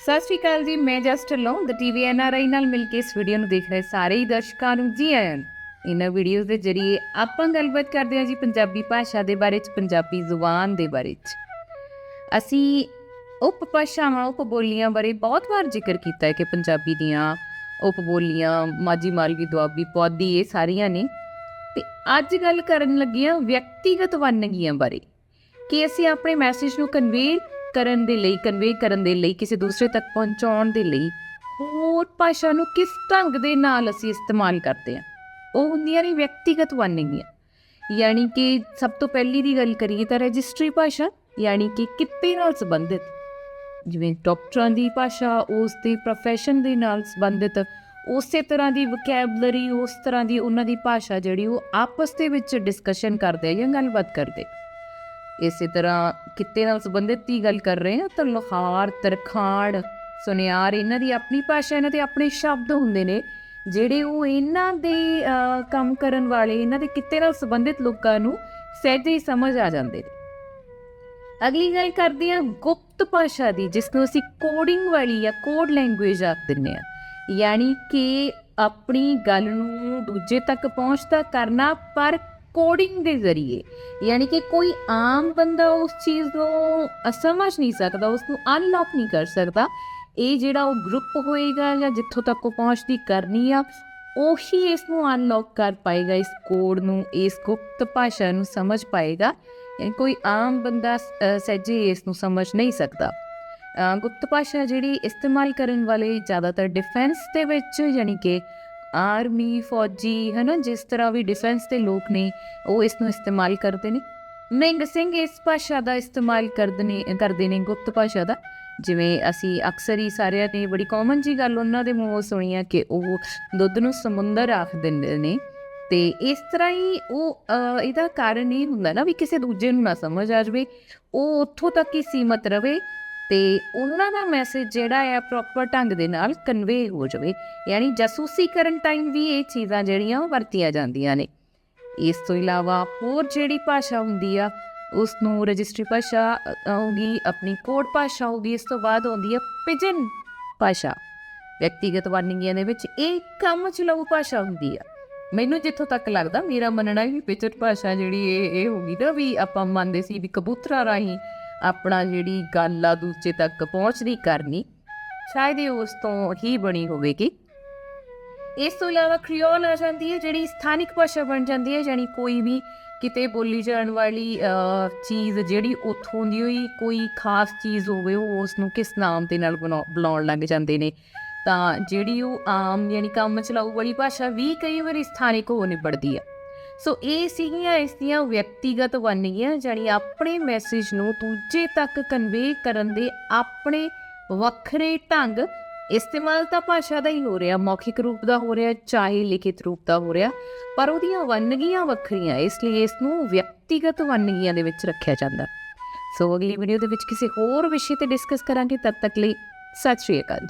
ਸਤਿ ਸ਼੍ਰੀ ਅਕਾਲ ਜੀ, ਮੈਂ just low the TV NRI ਨਾਲ ਮਿਲ ਕੇ ਇਸ ਵੀਡੀਓ ਨੂੰ ਦੇਖ ਰਹੇ ਸਾਰੇ ਹੀ ਦਰਸ਼ਕਾਂ ਨੂੰ। ਜੀ ਆਇਆਂ ਇਹਨਾਂ ਵੀਡੀਓਜ਼ ਦੇ ਜ਼ਰੀਏ ਆਪਾਂ ਗੱਲਬਾਤ ਕਰਦੇ ਹਾਂ ਜੀ ਪੰਜਾਬੀ ਭਾਸ਼ਾ ਦੇ ਬਾਰੇ ਚ, ਪੰਜਾਬੀ ਜ਼ੁਬਾਨ ਦੇ ਬਾਰੇ ਚ। ਅਸੀਂ ਉਪ ਭਾਸ਼ਾਵਾਂ, ਉਪ ਬੋਲੀਆਂ ਬਾਰੇ ਬਹੁਤ ਵਾਰ ਜ਼ਿਕਰ ਕੀਤਾ ਹੈ ਕਿ ਪੰਜਾਬੀ ਦੀਆਂ ਉਪ ਬੋਲੀਆਂ, ਮਾਝੀ ਮਾਲਵੀ, ਦੁਆਬੀ ਪੌਦੀ ਇਹ ਸਾਰੀਆਂ ਨੇ। ਤੇ ਅੱਜ ਗੱਲ ਕਰਨ ਲੱਗੀਆਂ ਵਿਅਕਤੀਗਤ ਵੰਨਗੀਆਂ ਬਾਰੇ, ਕਿ ਅਸੀਂ ਆਪਣੇ ਮੈਸੇਜ ਨੂੰ ਕਨਵੇ ਕਰਨ ਦੇ ਲਈ ਕਨਵੇ ਕਰਨ ਦੇ ਲਈ, ਕਿਸੇ ਦੂਸਰੇ ਤੱਕ ਪਹੁੰਚਾਉਣ ਦੇ ਲਈ ਹੋਰ ਭਾਸ਼ਾ ਨੂੰ ਕਿਸ ਢੰਗ ਦੇ ਨਾਲ ਅਸੀਂ ਇਸਤੇਮਾਲ ਕਰਦੇ ਹਾਂ? ਉਹ ਹੁੰਦੀਆਂ ਨੇ ਵਿਅਕਤੀਗਤ ਵੰਨਗੀਆਂ। ਯਾਨੀ ਕਿ ਸਭ ਤੋਂ ਪਹਿਲੀ ਦੀ ਗੱਲ ਕਰੀਏ ਤਾਂ ਰਜਿਸਟਰੀ ਭਾਸ਼ਾ, ਯਾਨੀ ਕਿ ਕਿੱਤੇ ਨਾਲ ਸੰਬੰਧਿਤ। ਜਿਵੇਂ ਡਾਕਟਰਾਂ ਦੀ ਭਾਸ਼ਾ, ਉਸ ਦੇ profession ਦੇ ਨਾਲ ਸੰਬੰਧਿਤ, ਉਸੇ ਤਰ੍ਹਾਂ ਦੀ ਵੋਕੈਬਲਰੀ ਉਸ ਤਰ੍ਹਾਂ ਦੀ ਉਹਨਾਂ ਦੀ ਭਾਸ਼ਾ ਜਿਹੜੀ ਉਹ ਆਪਸ ਦੇ ਵਿੱਚ ਡਿਸਕਸ਼ਨ ਕਰਦੇ ਆ ਜਾਂ ਗੱਲਬਾਤ ਕਰਦੇ ਇਸੇ ਤਰ੍ਹਾਂ ਕਿੱਤੇ ਨਾਲ ਸੰਬੰਧਿਤ ਦੀ ਗੱਲ ਕਰ ਰਹੇ ਹਾਂ। ਤਾਂ ਲੋਹਾਰ ਤਰਖਾਣ ਸੁਨਿਆਰ, ਇਹਨਾਂ ਦੀ ਆਪਣੀ ਭਾਸ਼ਾ, ਇਹਨਾਂ ਦੇ ਆਪਣੇ ਸ਼ਬਦ ਹੁੰਦੇ ਨੇ, ਜਿਹੜੇ ਉਹ ਇਹਨਾਂ ਦੇ ਕੰਮ ਕਰਨ ਵਾਲੇ, ਇਹਨਾਂ ਦੇ ਕਿੱਤੇ ਨਾਲ ਸੰਬੰਧਿਤ ਲੋਕਾਂ ਨੂੰ ਸਹਿਜੇ ਹੀ ਸਮਝ ਆ ਜਾਂਦੇ ਨੇ। ਅਗਲੀ ਗੱਲ ਕਰਦੇ ਹਾਂ ਗੁਪਤ ਭਾਸ਼ਾ ਦੀ, ਜਿਸ ਨੂੰ ਅਸੀਂ ਕੋਡਿੰਗ ਵਾਲੀ ਜਾਂ ਕੋਡ ਲੈਂਗੁਏਜ ਆਖ ਦਿੰਦੇ ਆ ਯਾਨੀ ਕਿ ਆਪਣੀ ਗੱਲ ਨੂੰ ਦੂਜੇ ਤੱਕ ਪਹੁੰਚਦਾ ਕਰਨਾ, ਪਰ ਕੋਡਿੰਗ ਦੇ ਜ਼ਰੀਏ। ਯਾਨੀ ਕਿ ਕੋਈ ਆਮ ਬੰਦਾ ਉਸ ਚੀਜ਼ ਨੂੰ ਸਮਝ ਨਹੀਂ ਸਕਦਾ, ਉਸ ਨੂੰ ਅਨਲੌਕ ਨਹੀਂ ਕਰ ਸਕਦਾ। ਇਹ ਜਿਹੜਾ ਉਹ ਗਰੁੱਪ ਹੋਏਗਾ ਜਾਂ ਜਿੱਥੋਂ ਤੱਕ ਉਹ ਪਹੁੰਚਦੀ ਕਰਨੀ ਆ, ਉਹੀ ਇਸ ਨੂੰ ਅਨਲੌਕ ਕਰ ਪਾਏਗਾ, ਇਸ ਕੋਡ ਨੂੰ, ਇਸ ਗੁਪਤ ਭਾਸ਼ਾ ਨੂੰ ਸਮਝ ਪਾਏਗਾ। ਕੋਈ ਆਮ ਬੰਦਾ ਸਹਿਜੇ ਇਸ ਨੂੰ ਸਮਝ ਨਹੀਂ ਸਕਦਾ। ਗੁਪਤ ਭਾਸ਼ਾ ਜਿਹੜੀ ਇਸਤੇਮਾਲ ਕਰਨ ਵਾਲੇ ਜ਼ਿਆਦਾਤਰ ਡਿਫੈਂਸ ਦੇ ਵਿੱਚ, ਯਾਨੀ ਕਿ ਆਰਮੀ, ਫੌਜੀ, ਹਨਾ, ਜਿਸ ਤਰ੍ਹਾਂ ਵੀ ਡਿਫੈਂਸ ਦੇ ਲੋਕ ਨੇ, ਉਹ ਇਸ ਨੂੰ ਇਸਤੇਮਾਲ ਕਰਦੇ ਨੇ। ਨਿੰਗ ਸਿੰਘ ਇਸ ਭਾਸ਼ਾ ਦਾ ਇਸਤੇਮਾਲ ਕਰਦੇ ਨੇ ਕਰਦੇ ਨੇ ਗੁਪਤ ਭਾਸ਼ਾ ਦਾ। ਜਿਵੇਂ ਅਸੀਂ ਅਕਸਰ ਹੀ ਸਾਰਿਆਂ ਨੇ ਬੜੀ ਕਾਮਨ ਜੀ ਗੱਲ ਉਹਨਾਂ ਦੇ ਮੂੰਹੋਂ ਸੁਣੀ ਆ ਕਿ ਉਹ ਦੁੱਧ ਨੂੰ ਸਮੁੰਦਰ ਆਖ ਦਿੰਦੇ ਨੇ। ਤੇ ਇਸ ਤਰ੍ਹਾਂ ਹੀ ਉਹ ਇਹਦਾ ਕਾਰਨ ਇਹ ਹੁੰਦਾ ਨਾ ਵੀ ਕਿਸੇ ਦੂਜੇ ਨੂੰ ਨਾ ਸਮਝ ਆ ਜਾਵੇ, ਉਹ ਉੱਥੋਂ ਤੱਕ ਹੀ ਸੀਮਤ ਰਵੇ ਤੇ ਉਹਨਾਂ ਦਾ ਮੈਸੇਜ ਜਿਹੜਾ ਹੈ ਪ੍ਰੋਪਰ ਢੰਗ ਦੇ ਨਾਲ ਕਨਵੇ ਹੋ ਜਾਵੇ। ਯਾਨੀ ਜਾਸੂਸੀ ਕਰਨ ਟਾਈਮ ਵੀ ਇਹ ਚੀਜ਼ਾਂ ਜਿਹੜੀਆਂ ਉਹ ਵਰਤੀਆਂ ਜਾਂਦੀਆਂ ਨੇ। ਇਸ ਤੋਂ ਇਲਾਵਾ ਹੋਰ ਜਿਹੜੀ ਭਾਸ਼ਾ ਹੁੰਦੀ ਆ ਉਸ ਨੂੰ ਰਜਿਸਟਰੀ ਭਾਸ਼ਾ ਅ, ਆਪਣੀ ਕੋਡ ਭਾਸ਼ਾ ਹੋਊਗੀ ਇਸ ਤੋਂ ਬਾਅਦ ਆਉਂਦੀ ਹੈ ਪਿਜਨ ਭਾਸ਼ਾ। ਵਿਅਕਤੀਗਤ ਵਰਨਗੀਆਂ ਦੇ ਵਿੱਚ ਇਹ ਕੰਮ ਚ ਚਲਾਊ ਭਾਸ਼ਾ ਹੁੰਦੀ ਆ। ਮੈਨੂੰ ਜਿੱਥੋਂ ਤੱਕ ਲੱਗਦਾ ਮੇਰਾ ਮੰਨਣਾ ਵੀ ਪਿਜਨ ਭਾਸ਼ਾ ਜਿਹੜੀ ਇਹ ਇਹ ਹੋਗੀ ਨਾ ਵੀ ਆਪਾਂ ਮੰਨਦੇ ਸੀ ਵੀ ਕਬੂਤਰਾਂ ਰਾਹੀਂ ਆਪਣਾ ਜਿਹੜੀ ਗੱਲ ਆ ਦੂਜੇ ਤੱਕ ਪਹੁੰਚਦੀ ਕਰਨੀ, ਸ਼ਾਇਦ ਇਹ ਉਸ ਤੋਂ ਹੀ ਬਣੀ ਹੋਵੇਗੀ। ਇਸ ਤੋਂ ਇਲਾਵਾ ਕ੍ਰੀਓਲ ਆ ਜਾਂਦੀ ਹੈ, ਜਿਹੜੀ ਸਥਾਨਿਕ ਭਾਸ਼ਾ ਬਣ ਜਾਂਦੀ ਹੈ, ਯਾਨੀ ਕੋਈ ਵੀ ਕਿਤੇ ਬੋਲੀ ਜਾਣ ਵਾਲੀ ਚੀਜ਼ ਜਿਹੜੀ ਉੱਥੋਂ ਦੀ ਹੋਈ, ਕੋਈ ਖਾਸ ਚੀਜ਼ ਹੋਵੇ, ਉਹ ਉਸ ਨੂੰ ਕਿਸ ਨਾਮ ਦੇ ਨਾਲ ਬੁਲਾ- ਬੁਲਾਉਣ ਲੱਗ ਜਾਂਦੇ ਨੇ। ਤਾਂ ਜਿਹੜੀ ਉਹ ਆਮ, ਯਾਨੀ ਕੰਮ ਚਲਾਊ ਵਾਲੀ ਭਾਸ਼ਾ ਵੀ ਕਈ ਵਾਰੀ ਸਥਾਨਿਕ ਹੋ ਨਿਬੜਦੀ ਆ ਸੋ ਇਹ ਸੀਗੀਆਂ ਇਸ ਦੀਆਂ ਵਿਅਕਤੀਗਤ ਵੰਨਗੀਆਂ ਜਾਨੀ ਆਪਣੇ ਮੈਸੇਜ ਨੂੰ ਦੂਜੇ ਤੱਕ ਕਨਵੇ ਕਰਨ ਦੇ ਆਪਣੇ ਵੱਖਰੇ ਢੰਗ। ਇਸਤੇਮਾਲ ਤਾਂ ਭਾਸ਼ਾ ਦਾ ਹੀ ਹੋ ਰਿਹਾ, ਮੌਖਿਕ ਰੂਪ ਦਾ ਹੋ ਰਿਹਾ, ਚਾਹੇ ਲਿਖਿਤ ਰੂਪ ਦਾ ਹੋ ਰਿਹਾ, ਪਰ ਉਹਦੀਆਂ ਵੰਨਗੀਆਂ ਵੱਖਰੀਆਂ, ਇਸ ਲਈ ਇਸ ਨੂੰ ਵਿਅਕਤੀਗਤ ਵੰਨਗੀਆਂ ਦੇ ਵਿੱਚ ਰੱਖਿਆ ਜਾਂਦਾ। ਸੋ ਅਗਲੀ ਵੀਡੀਓ ਦੇ ਵਿੱਚ ਕਿਸੇ ਹੋਰ ਵਿਸ਼ੇ ਤੇ ਡਿਸਕਸ ਕਰਾਂਗੇ, ਤਦ ਤੱਕ ਲਈ ਸਤਿ ਸ਼੍ਰੀ ਅਕਾਲ ਜੀ।